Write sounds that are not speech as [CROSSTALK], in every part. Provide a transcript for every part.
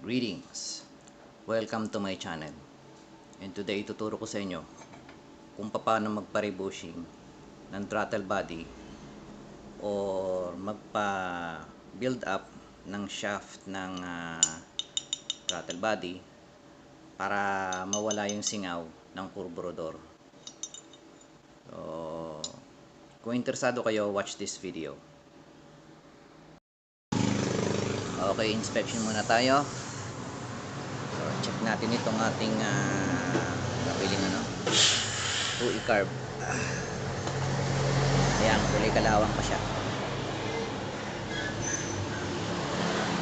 Greetings! Welcome to my channel. And today, ituturo ko sa inyo kung paano magpa-rebushing ng throttle body or magpa-build up ng shaft ng ah, throttle body para mawala yung singaw ng carburetor. So, kung interesado kayo, watch this video. Okay, inspection muna tayo. Natin itong ating uh, nabiling ano, 2E carb. Ayan, kulay kalawang pa siya.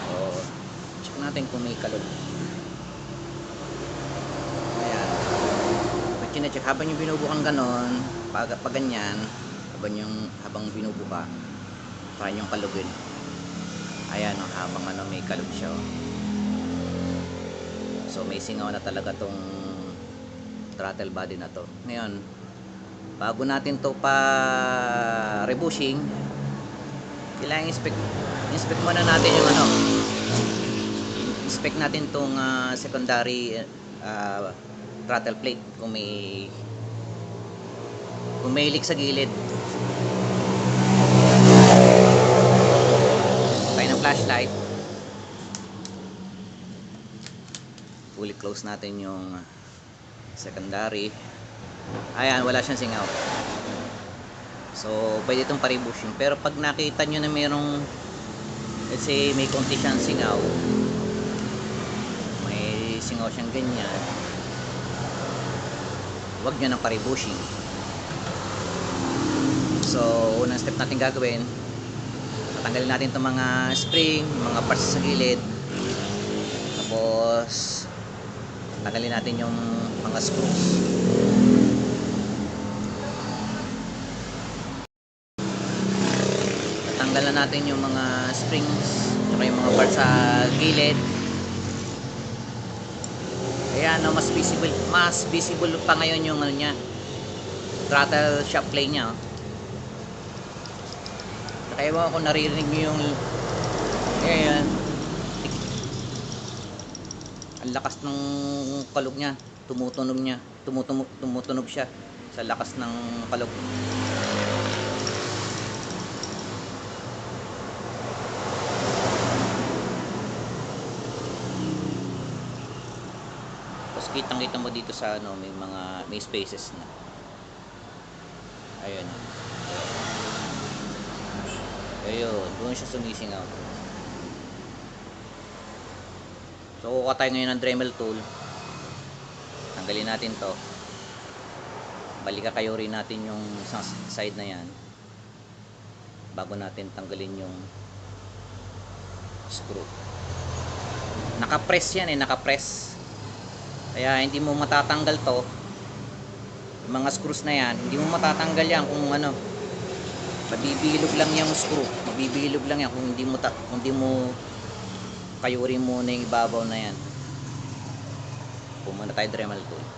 So, check natin kung may kalog. Ayan. At chinecheck, habang yung binubukan ganon, pag, pag ganyan, habang yung habang binubuka, para yung kalugin. Ayan, oh, habang ano, may kalog siya. oh. So, may singaw na talaga tong throttle body na to. Ngayon, bago natin to pa rebushing, kailangan inspect, inspect muna natin yung ano, inspect natin tong ah, secondary ah, throttle plate kung may kung may leak sa gilid. tayo ng flashlight fully close natin yung secondary. Ayan wala siyang singaw. So pwede itong paribushing pero pag nakita nyo na mayroong let's say may konti siyang singaw may singaw siyang ganyan huwag nyo ng paribushing. So unang step natin gagawin tatanggalin natin itong mga spring, mga parts sa gilid. Tapos tanggalin natin yung mga screws. Tatanggalan natin yung mga springs tsaka yung mga parts sa gilid. Ayan no, mas visible mas visible pa ngayon yung ano niya. Throttle shaft plane niya oh. Kaya kung naririnig nyo yung Ayan Ang lakas ng kalog niya. Tumutunog niya. Tumutunog, tumutunog siya Sa lakas ng kalog. Tapos kitang kita mo dito sa ano May mga may spaces na. Ayun. Ayun, doon siya sumisingaw. So, kukuha tayo ngayon ng Dremel tool. Tanggalin natin to. Balika kayo rin natin yung isang side na yan. Bago natin tanggalin yung screw. Nakapress yan eh, nakapress. Kaya hindi mo matatanggal to. Yung mga screws na yan, hindi mo matatanggal yan kung ano, mabibilog lang yung screw mabibilog lang yan kung hindi mo ta kung hindi mo kayurin muna yung ibabaw na yan. Pumuna tayo Dremel tool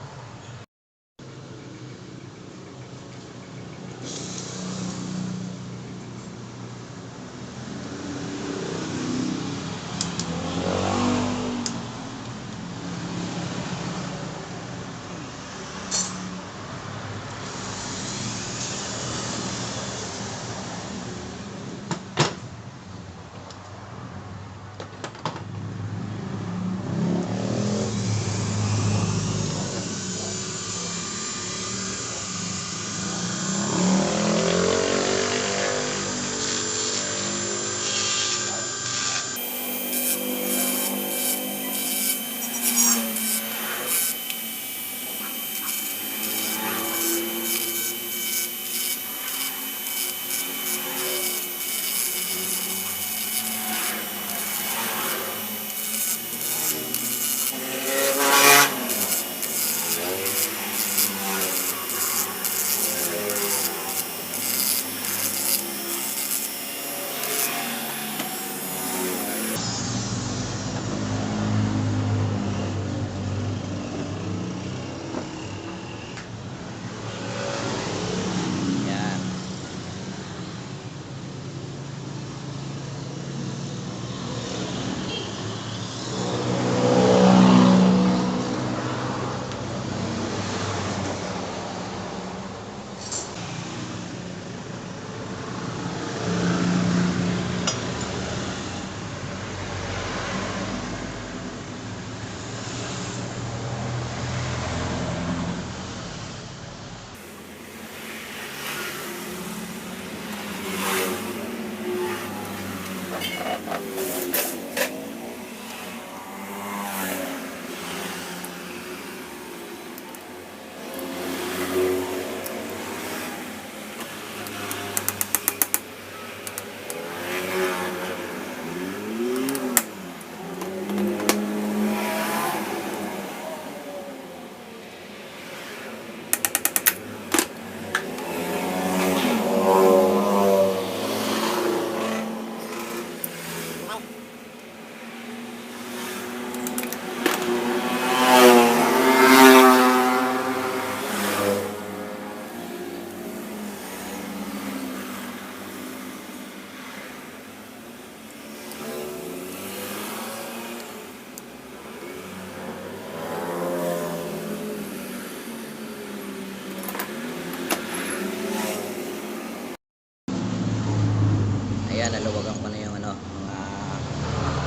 Ayan, naluwagan ko na yung ano, mga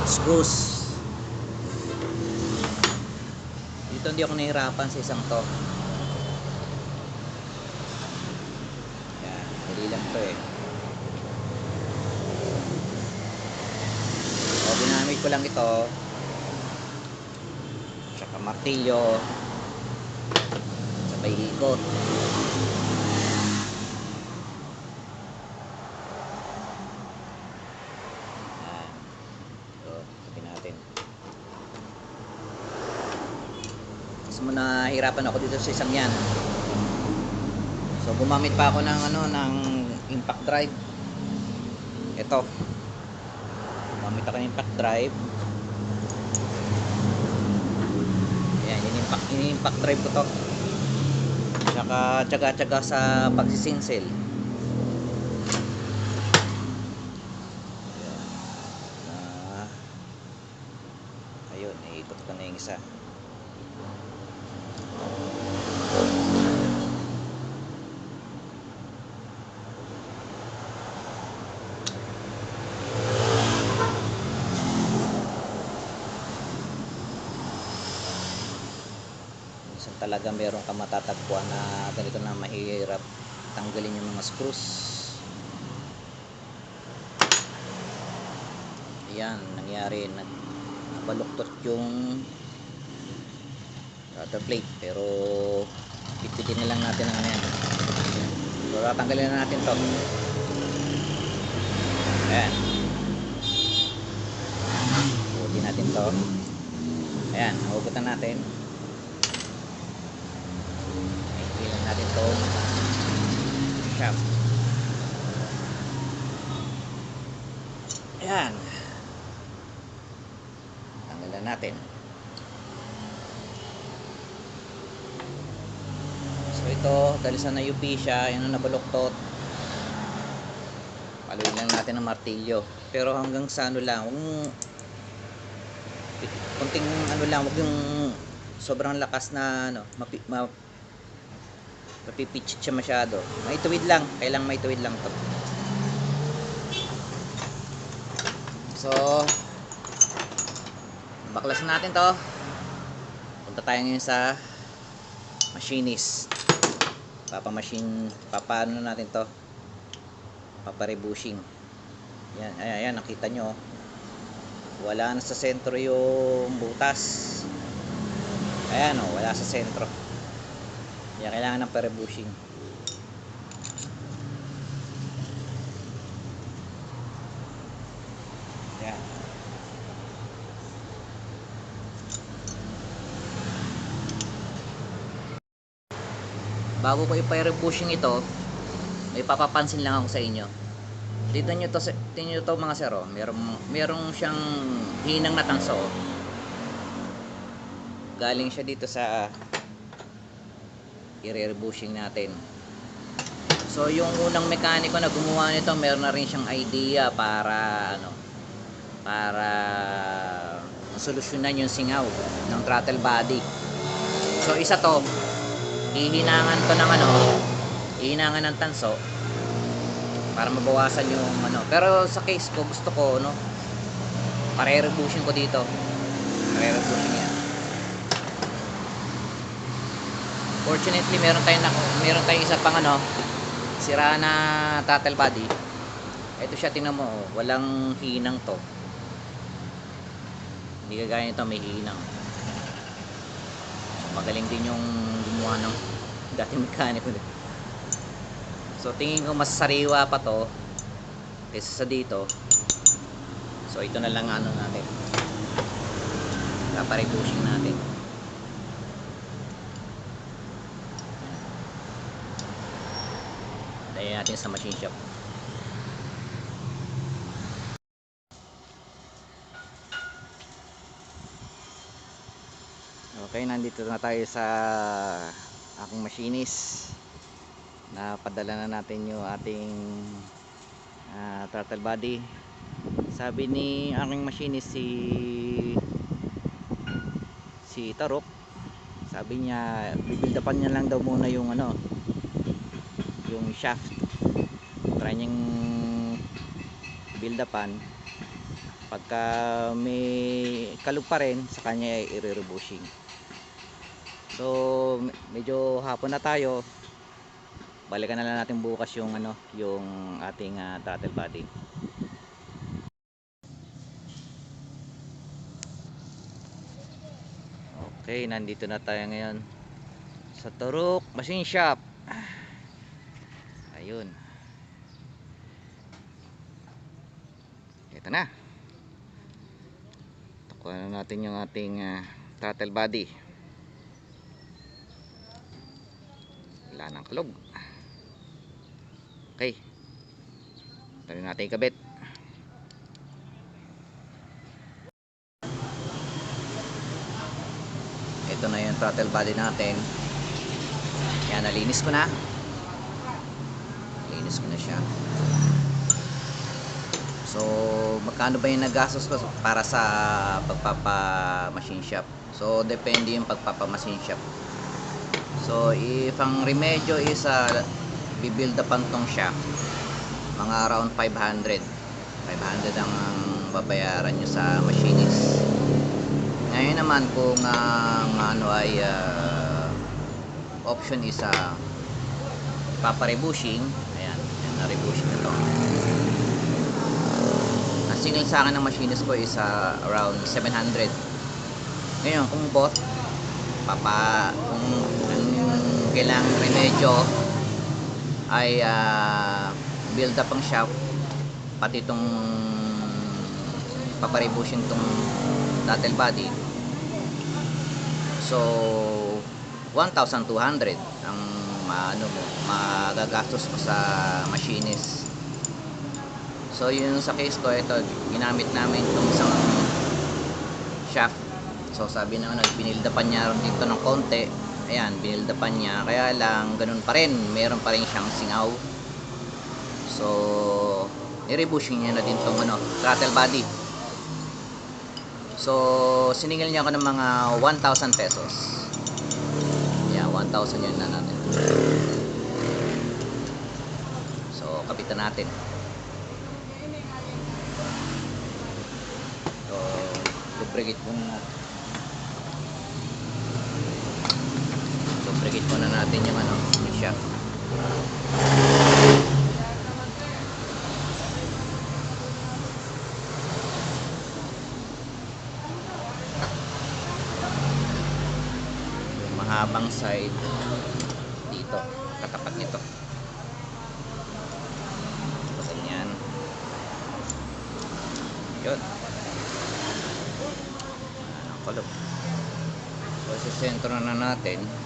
screws. Dito hindi ako nahihirapan sa isang to. Ayan, dali lang to eh. O, ginamit ko lang ito. Tsaka martilyo. Sabay ikot. Ayan. So, sabihin natin. Mas mo nahirapan ako dito sa isang yan. So, gumamit pa ako ng ano, ng impact drive. Ito. Gumamit ako ng impact drive. Ayan, yun impact, yun impact drive ko to. Tsaka, tsaga-tsaga sa pagsisinsel. na ayun, iikot ko na yung isa minsan talaga meron ka matatagpuan na ganito na mahirap tanggalin yung mga screws Ayan, nangyari, nag nabaluktot yung rudder plate pero pitpitin na lang natin ang yan. So, tatanggalin na natin to. Ayan. Hugutin natin to. Ayan, hugutan natin. To. Shaft. Ayan. Tanggalan natin. So ito dahil sa na-UP siya. Yun ang nabaluktot paluin lang natin ng martilyo. Pero hanggang sa ano lang huwag mong- kunting ano lang huwag yung sobrang lakas na ano mapi, ma, mapipitchit siya masyado. May tuwid lang. Kailang may tuwid lang to. So baklasin natin to. Punta tayo ngayon sa machinist papa machine papaano natin to? Papa rebushing yan ayan, ayan nakita nyo oh. wala na sa sentro yung butas. Ayan o wala sa sentro kaya kailangan ng pa-rebushing. Yan bago ko i-rebushing ito may papapansin lang ako sa inyo. Dito nyo to tingnan nyo to mga sero merong, merong siyang hinang na tanso galing siya dito sa i-rebushing natin. So yung unang mekaniko na gumawa nito meron na rin siyang idea para ano para solusyonan yung singaw ng throttle body. So isa to hihinangan ko ng ano hihinangan ng tanso para mabawasan yung ano. Pero sa case ko gusto ko no pare-rebushing ko dito. Pare-rebushing yan fortunately meron tayong meron tayong isa pang ano sira na throttle body. Ito siya tingnan mo oh, walang hinang to. Hindi kagaya nito may hinang so, magaling din yung gumawa ng [LAUGHS] dating mekaniko so tingin ko mas sariwa pa to kaysa sa dito. So ito na lang ano natin. Paparebushing natin Dayan natin sa machine shop Okay, nandito na tayo sa aking machinist. Napadala na natin yung ating ah, throttle body. Sabi ni aking machinist si si Tarok, sabi niya bibuild upan niya lang daw muna yung ano yung shaft. Try niyang build upan pagka may kalug pa rin sa kanya ay i-rebushing so me- medyo hapon na tayo. Balikan na lang natin bukas yung ano yung ating ah, throttle body. Okay nandito na tayo ngayon sa Turok Machine Shop. Ayun ito na. Tukuhan na natin yung ating ah, throttle body. Wala nang kalog. Okay. Tali natin ikabit. Ito na yung throttle body natin. Yan nalinis ko na. Nalinis ko na siya so magkano ba yung nagastos ko para sa pagpapa machine shop? So depende yung pagpapa machine shop. So if ang remedyo is uh, bibuild upan tong shaft mga around 500 500 ang babayaran nyo sa machinist. Ngayon naman kung ang ano ay ah, option is uh, paparebushing ayan, ayan na rebushing single sa akin ng machinist ko is ah, around 700 ngayon kung bot papa kung ang kailangang remedyo ay ah, build up ang shaft pati itong paparebushing itong throttle body. So 1,200 ang maano mo magagastos mo sa machinist so yun sa case ko ito ginamit namin itong isang shaft so sabi na ano binildapan niya dito ng konti ayan binildapan niya kaya lang ganun pa rin meron pa rin siyang singaw so nirebushing niya na din tong ano throttle body So, siningil niya ako ng mga 1,000 pesos. Yeah, 1,000 yun na natin. So, kapitan natin. So, lubricate muna natin. Lubricate muna natin yung ano, yung mahabang side dito katapat nito so ganyan yun Ayan ang kulog so sa sentro na natin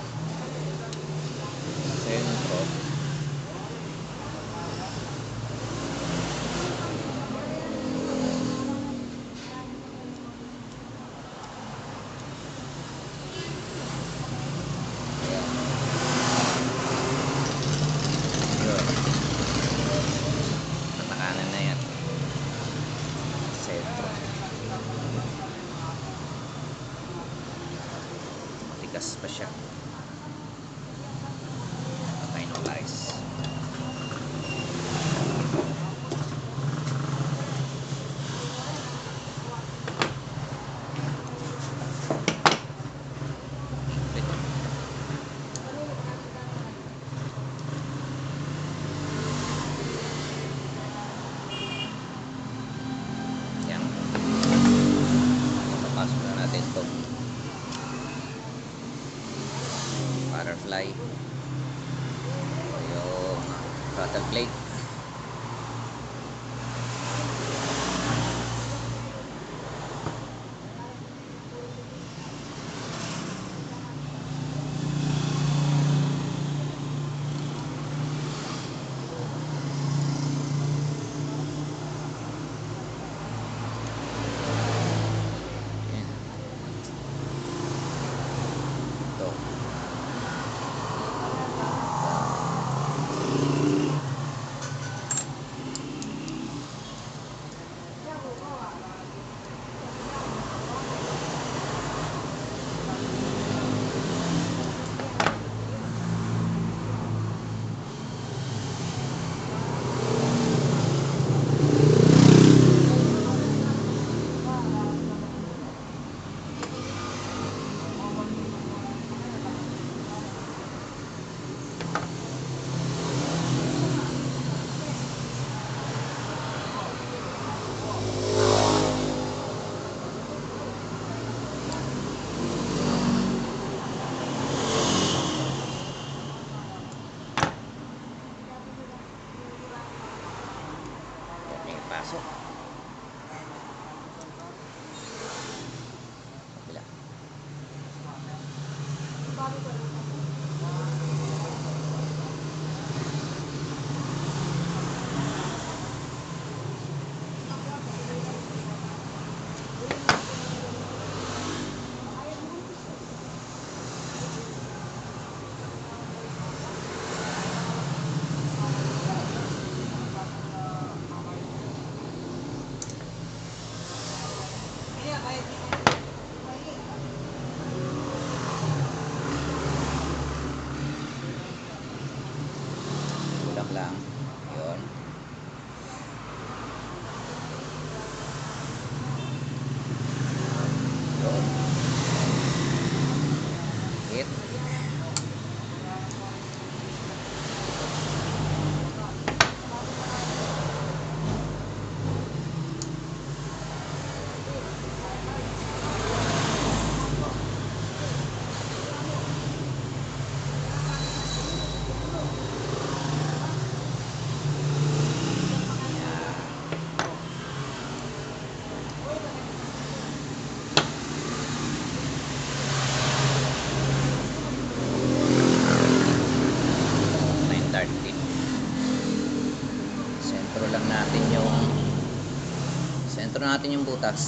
natin yung butas.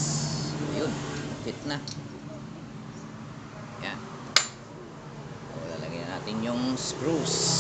Ayun, fit na. Yan. So, lalagyan natin yung screws.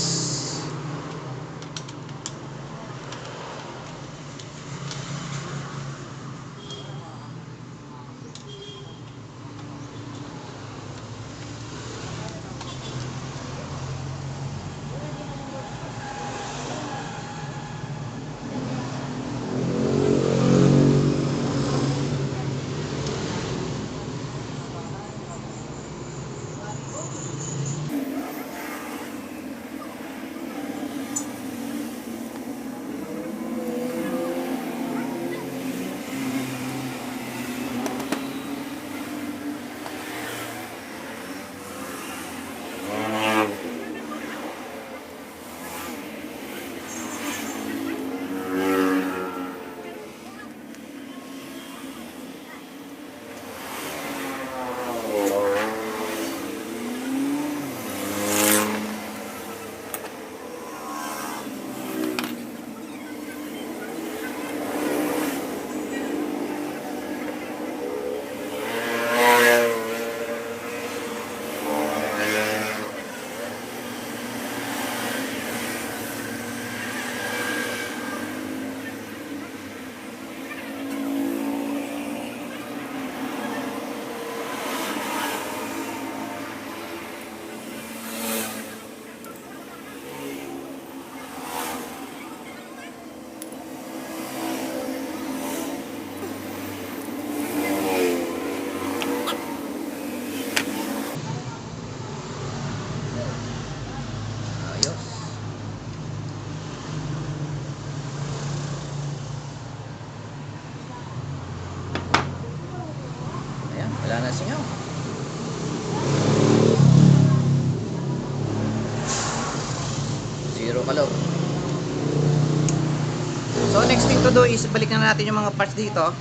To do is balik na natin yung mga parts dito.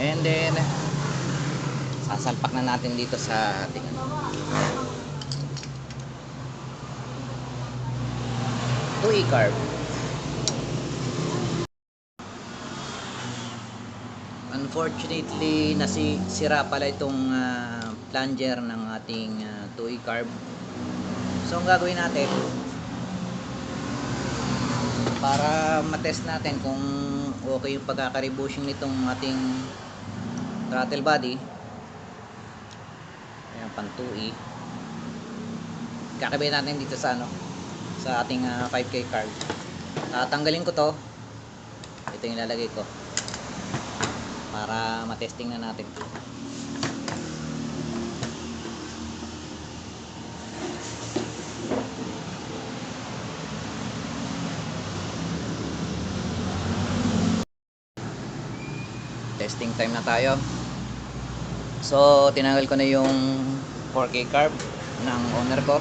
And then sasalpak na natin dito sa ating ano. to e-carb. Unfortunately, nasi sira pala itong ah, plunger ng ating uh, 2 carb So, ang gagawin natin para matest natin kung okay yung pagkakaribushing nitong ating throttle body. Ayan, pang 2E kakabay natin dito sa ano sa ating ah, 5k card tatanggalin ko to. Ito yung ilalagay ko. Para matesting na natin testing time na tayo. So tinanggal ko na yung 4k carb ng owner ko.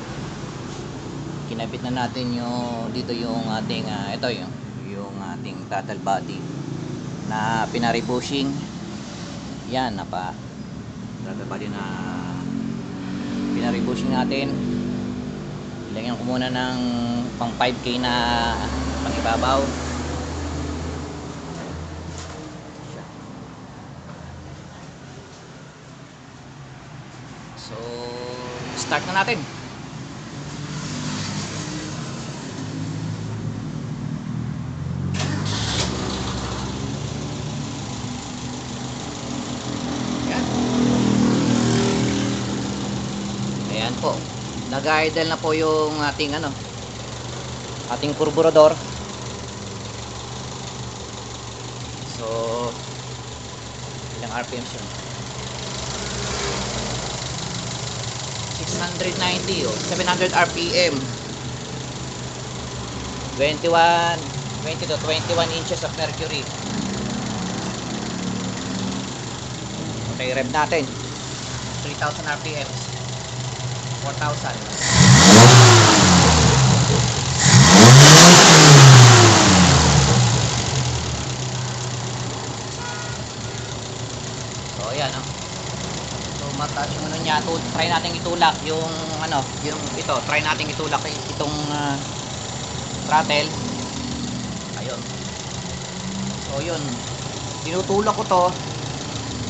Kinabit na natin yung dito yung ating ah, ito yung yung ating throttle body na pinaribushing. Yan na pa throttle body na pinaribushing natin. Ilagyan ko muna ng pang 5k na pang ibabaw so start na natin Ayan. Ayan po. Nag-idle na po yung ating ano, ating kurburador. So, ilang RPMs yun? 690 oh, 700 RPM. 21 20 to 21 inches of mercury. Okay, rev natin. 3,000 RPM. 4,000. So, ayan, oh. So, mataas yung ano niya. Tu- try natin itulak yung, ano, yung ito. Try natin itulak itong ah, throttle. Ayun. So, yun. tinutulak ko to,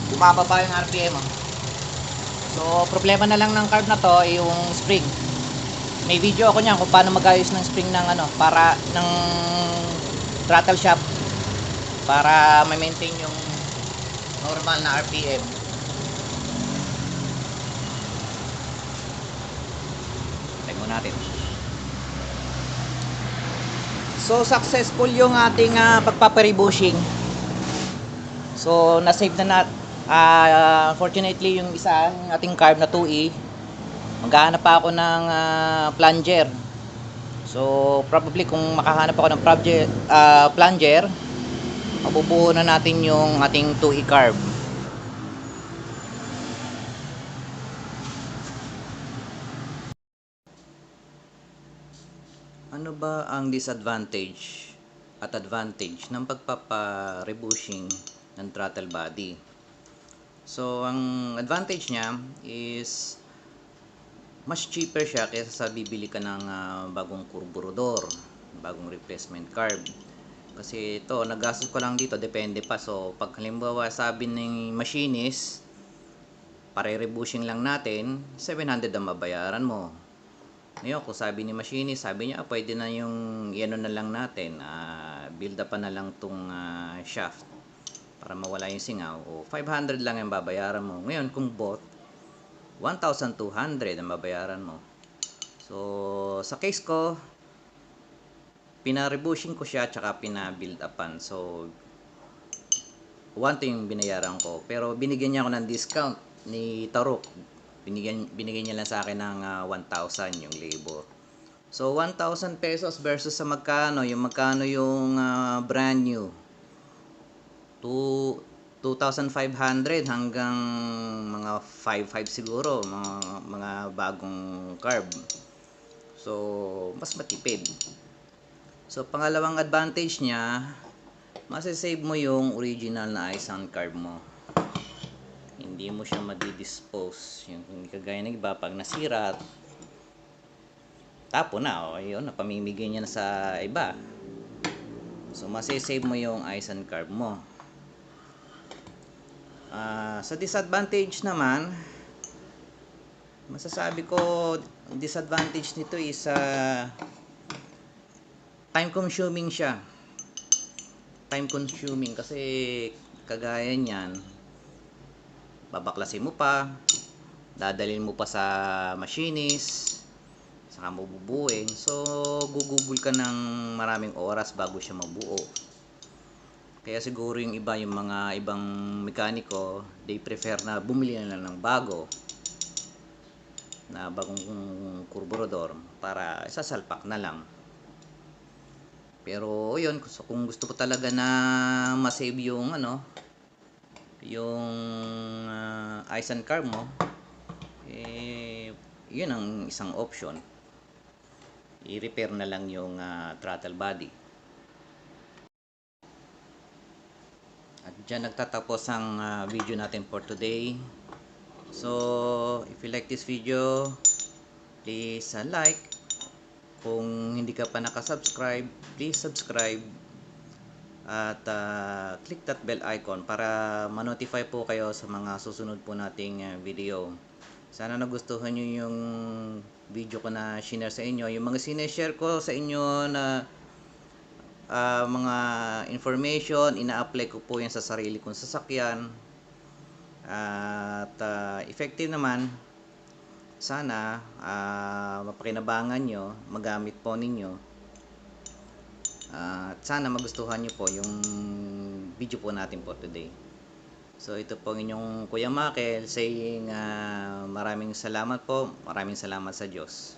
bumababa yung RPM. oh. So, problema na lang ng carb na to yung spring. May video ako niyan kung paano magayos ng spring ng ano, para ng throttle shaft para ma-maintain yung normal na RPM. Try mo natin. So successful yung ating uh, pagpaparibushing. So na-save na nat ah, fortunately yung isa ating carb na 2E maghahanap pa ako ng ah, plunger. So probably kung makahanap ako ng plunger, ah, plunger mabubuo na natin yung ating 2E carb. Ba ang disadvantage at advantage ng pagpapa-rebushing ng throttle body? So, ang advantage niya is mas cheaper siya kaysa sa bibili ka ng ah, bagong kurburador, bagong replacement carb. Kasi ito, nagastos ko lang dito, depende pa. So, pag halimbawa sabi ng machinist, pare-rebushing lang natin, 700 ang mabayaran mo. Ngayon, kung sabi ni machinist, sabi niya, ah, pwede na yung, ano na lang natin, ah, build up na lang tong ah, shaft para mawala yung singaw. O 500 lang ang babayaran mo. Ngayon, kung bot, 1,200 ang babayaran mo. So, sa case ko, pina-rebushing ko siya tsaka pina-build upan. So, 1 to yung binayaran ko. Pero binigyan niya ako ng discount ni Tarok. Binigyan, binigyan niya lang sa akin ng ah, 1,000 yung labor. So, 1,000 pesos versus sa magkano? Yung magkano yung ah, brand new? Two- 2,500 hanggang mga 5,500 siguro. Mga, mga bagong carb. So, mas matipid. So, pangalawang advantage niya, masasave mo yung original na ice on carb mo. Hindi mo siya madidispose. Yung hindi kagaya ng iba, pag nasira, tapo na. O, yun, napamimigay niya na sa iba. So, masasave mo yung ice and carb mo. Ah, sa disadvantage naman, masasabi ko, disadvantage nito is ah, time consuming siya. Time consuming kasi kagaya niyan, babaklasin mo pa, dadalhin mo pa sa machinist, saka mo bubuin. So, gugugol ka ng maraming oras bago siya mabuo. Kaya siguro yung iba, yung mga ibang mekaniko, they prefer na bumili na lang ng bago na bagong kurburador para sasalpak na lang. Pero yun, kung gusto ko talaga na ma-save yung ano, yung uh, ice and carb mo, eh, yun ang isang option. I-repair na lang yung ah, throttle body. At dyan nagtatapos ang ah, video natin for today. So, if you like this video, please ah, like. Kung hindi ka pa nakasubscribe, please subscribe. At ah, click that bell icon para ma-notify po kayo sa mga susunod po nating ah, video. Sana nagustuhan nyo yung video ko na share sa inyo. Yung mga sineshare ko sa inyo na ah, mga information, ina-apply ko po yan sa sarili kong sasakyan. At ah, effective naman, sana ah, mapakinabangan nyo, magamit po ninyo. At sana magustuhan nyo po yung video po natin po today. So ito po inyong Kuya Makel saying ah, maraming salamat po, maraming salamat sa Diyos.